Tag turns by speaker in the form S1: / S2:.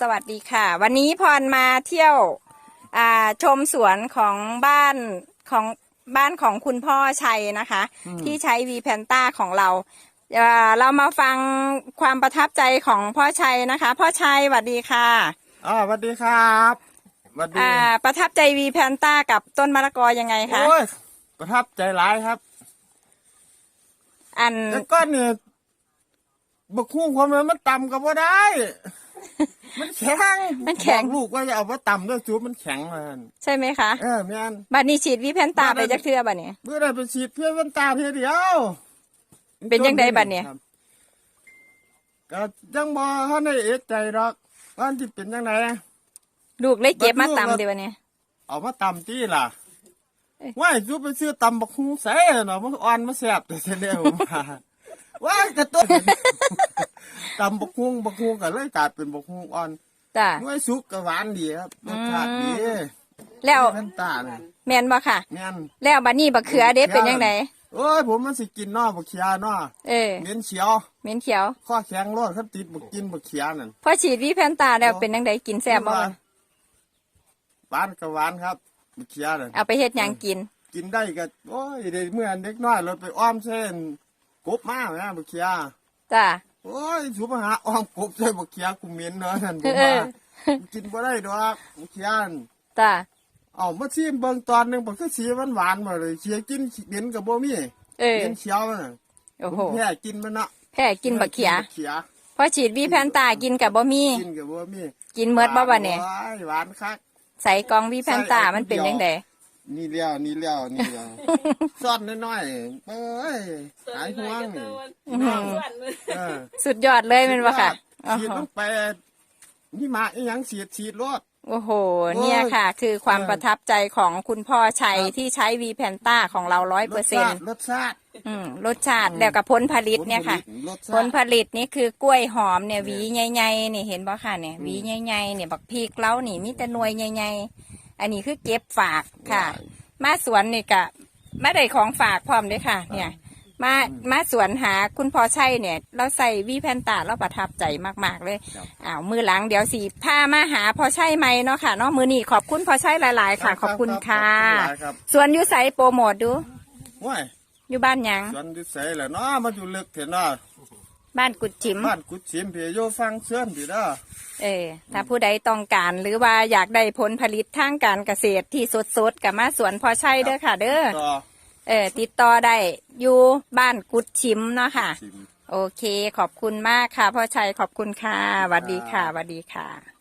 S1: สวัสดีค่ะ วันนี้พรมาเที่ยวอ่าชมสวนของบ้านของบ้านของคุณพ่อชัยนะคะ ที่ใช้วีแพนต้าของเราเอ่อเรามาฟังความประทับใจของพ่อชัยนะคะ พ่อชัยสวัสดีค่ะ
S2: อ่าสวัสดีครับสวัสดี
S1: อ่าประทับใจวีแพนต้ากับต้นมะละกอยังไงคะ
S2: โอ้ยประทับใจหลายครับ
S1: อัน
S2: แต่ก้อนเนี่ยบกคุ้งความมันมันต่ำกับว่าได้ มันแข็ง
S1: มันแข็ง
S2: บอกลูกว่าจะเอามาต่ำด้วยจูบมันแข็งมัน
S1: ใช่ไหมคะ
S2: เออแม่น
S1: บัดนี้ฉีดวีแพนต้า
S2: บัด
S1: ไป
S2: นั้น
S1: จักเทือบัดนี้
S2: เมื่อได้ไปฉีดเพื่อวันตาเพียเดียว
S1: เป็นยังไงบัดเนี่ย
S2: ครับก็ยังบอเขาในเอะใจหรอกว่าที่เป็นยังไง
S1: ลูกเลยเก็บมา
S2: บัดลูก
S1: ตำเดียวบัดนี้
S2: เอามาต่ำที่ล่ะ
S1: เอ้ย
S2: ว่าจูบไปซื้อต่ำบักคุ้งใส่เนาะมันอ่อนมาแสบแต่เดียวมาว่ากระตุ้น ตำบักฮุงบักฮุงก็เลยกลายเป็นบักฮุงอ่อน
S1: จ้ะ
S2: หน่วยสุกก็หวานดีครับรสชาติดี
S1: แล้ว
S2: เพิ่นตาเลย
S1: แม่นบ่ค่ะ
S2: แม่น
S1: แล้วบัดนี้บักเขือเด็ดเป็นยังไง
S2: โอ้ยผมมันสิกินเนอบักเขียเนอ
S1: เออ
S2: เหม็นเขียว
S1: เหม็นเขียว
S2: ข้อแข็งรอดครับติดบักกินบักเขียนั่น
S1: พอฉีดวีแพนตาแล้วเป็นยังไงกินแซ่บบ่
S2: หวานก็หวานครับบักเขียนั่น
S1: เอาไปเฮ็ดหยังกิน
S2: กินได้ก็โอ้ยเด็กเมื่อเด็กน้อยเราไปอ้อมเส้นกบมาแม่บักเขีย
S1: จ้ะ
S2: โอ้ยสุมาหาอ้อมกบใส่บักเขียกูเหม็นเนาะนั่นผม
S1: เอ
S2: ว่า
S1: อ
S2: กินบ่ได้ดอกบักเขียนั่น
S1: จ้ะ
S2: เอามาชิมเบิ่งตอนหนึงมันก็สีหวานหวานๆมาเลยเขียกินเหม็นกับบ่มี
S1: เออ
S2: เหม็นเขียวมันน่ะ
S1: โอ้
S2: ผม
S1: โห
S2: แพ้กินมันเนาะ
S1: แพ้กินบักเขีย
S2: เขีย
S1: พอฉีดวีแพนตากินกับบ่มี
S2: กินกับบ่มี
S1: กินเมิดบ่บัดเนี่ย
S2: หวานหวานคัก
S1: ใส่กล่องวีแพนตามันเป็นยังไง
S2: นี่เลี้ยวนี่เลี้ยวนี่เลี้ยวซ่อนน้อยๆเอ้ยหายห่วงนี่เออ
S1: สุดยอดเลยแมันบ่ค่ะโอ้
S2: ฉีด
S1: โห
S2: ลงไปนี่มาอีหยังฉีดฉีดรถ
S1: โอ้โห เนี่ยค่ะ คือความประทับใจของคุณพ่อชัยที่ใช้วีแพนตาของเราร้อยเปอร์เซ็นต์
S2: รสชาติ
S1: รสชาติแล้วกับผลผลิตเนี่ยค่ะ
S2: รส
S1: ผ
S2: ชา
S1: ล
S2: ติ
S1: ผลิตนี่คือกล้วยหอมเนี่ยหวีใหญ่ๆนี่เห็นบ่ค่ะเนี่ยหวีใหญ่ๆเนี่ยบักพริกเล้านี่มีแต่หน่วยใหญ่ๆ อันนี้คือเก็บฝากค่ะ มาสวนนี่กะมาได้ของฝากพร้อมเลยค่ะ เนี่ย มามาสวนหาคุณพ่อชัยเนี่ย เราใส่วีแพนตาเราประทับใจมากๆเลยอ้าวมือหลังเดี๋ยวสีพามาหาพ่อชัยไหมเนาะค่ะเนาะมือนี่ขอบคุณพ่อชัยหลาย ๆ ค่ะ ขอบคุณค่ะ
S2: ขอบณหลายครับ
S1: สวนอยูไสโปรโมทดู
S2: ว้ย
S1: อยู่บ้านหยัง
S2: สวนดิใส่แหละเนาะมันอยู่ลึกเถอะเนาะ
S1: บ้านกุดจิม
S2: บ้านกุดชิมเพียโยฟังเสื่อนดีเด้อ
S1: เออถ้าผู้ใดต้องการหรือว่าอยากได้ผลผลิตทางการเกษตรที่สดๆกับมาสวนพอใช่เด้อค่ะ เด้อ
S2: ต่อ
S1: เออติดต่อได้อยู่บ้านกุดชิมเนาะค่ะ
S2: ชิม
S1: โอเค ขอบคุณมากค่ะพ่อชัยขอบคุณค่ะสวัสดีค่ะสวัสดีค่ะ